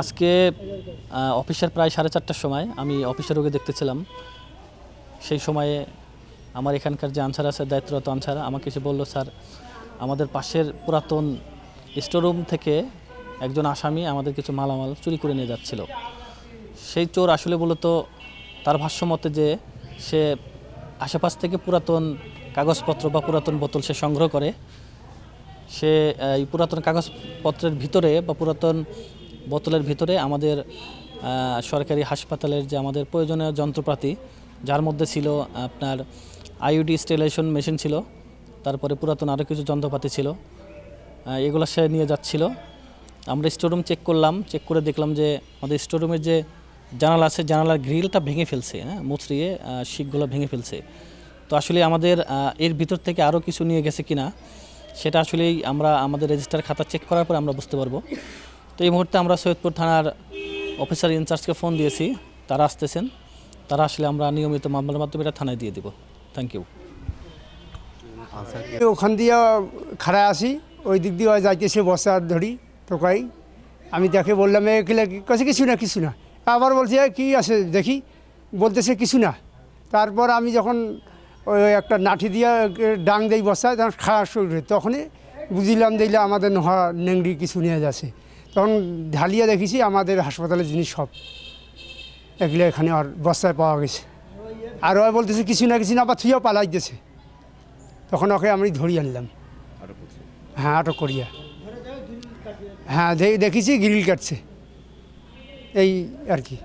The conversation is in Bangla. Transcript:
আজকে অফিসের প্রায় সাড়ে চারটার সময় আমি অফিসের রোগী দেখতেছিলাম। সেই সময়ে আমার এখানকার যে আনসার আছে, দায়িত্বরত আনসার, আমাকে এসে বলল, স্যার, আমাদের পাশের পুরাতন স্টোররুম থেকে একজন আসামি আমাদের কিছু মালামাল চুরি করে নিয়ে যাচ্ছিল। সেই চোর আসলে মূলত তার ভাষ্য মতে যে সে আশেপাশ থেকে পুরাতন কাগজপত্র বা পুরাতন বোতল সে সংগ্রহ করে সে এই পুরাতন কাগজপত্রের ভিতরে বা পুরাতন বোতলের ভিতরে আমাদের সরকারি হাসপাতালের যে আমাদের প্রয়োজনীয় যন্ত্রপাতি যার মধ্যে ছিল আপনার আইউডি স্টেলাইজেশন মেশিন ছিল তারপরে পুরাতন আরও কিছু যন্ত্রপাতি ছিল এগুলো সে নিয়ে যাচ্ছিল। আমরা স্টোরুম চেক করলাম চেক করে দেখলাম যে আমাদের স্টোরুমের যে জানালা আছে জানালার গ্রিলটা ভেঙে ফেলছে হ্যাঁ মুচড়িয়ে আহ, শিকগুলো ভেঙে ফেলছে। তো আসলে আমাদের এর ভিতর থেকে আরও কিছু নিয়ে গেছে কিনা সেটা আসলেই আমরা আমাদের রেজিস্টার খাতা চেক করার পর আমরা বুঝতে পারব। তো এই মুহূর্তে আমরা সৈয়দপুর থানার অফিসার ইনচার্জকে ফোন দিয়েছি। তারা আসতেছেন। তারা আসলে আমরা নিয়মিত মামলার মাধ্যমে এটা থানায় দিয়ে দেবো। থ্যাংক ইউ ওখান দিয়ে খাড়া আসি। ওই দিক দিয়ে যাইতেছে বসা ধরি টোকাই। আমি দেখে বললাম এ কিলে কাছে কিছু না কিছু না। আবার বলছে "এ, কি আছে দেখি? বলতেছে কিছু না। তারপর আমি যখন ওই একটা নাঠি দিয়ে ডাং দেই বসায় তখন খাওয়া শুরু হয়। তখনই বুঝিলাম দিলে আমাদের নহা নেংড়ি কিছু নিয়ে যাচ্ছে। তখন ঢালিয়া দেখেছি আমাদের হাসপাতালের জিনিস সব। এগুলো এখানে আর বস্তায় পাওয়া গেছে। আর ওই বলতেছে কিছু না কিছু না আবার থুয়েও পালাই দিয়েছে তখন ওকে আমি ধরি আনলাম। হ্যাঁ আটক করিয়া। হ্যাঁ দেখেছি গ্রিল কাটছে। এই আর কি।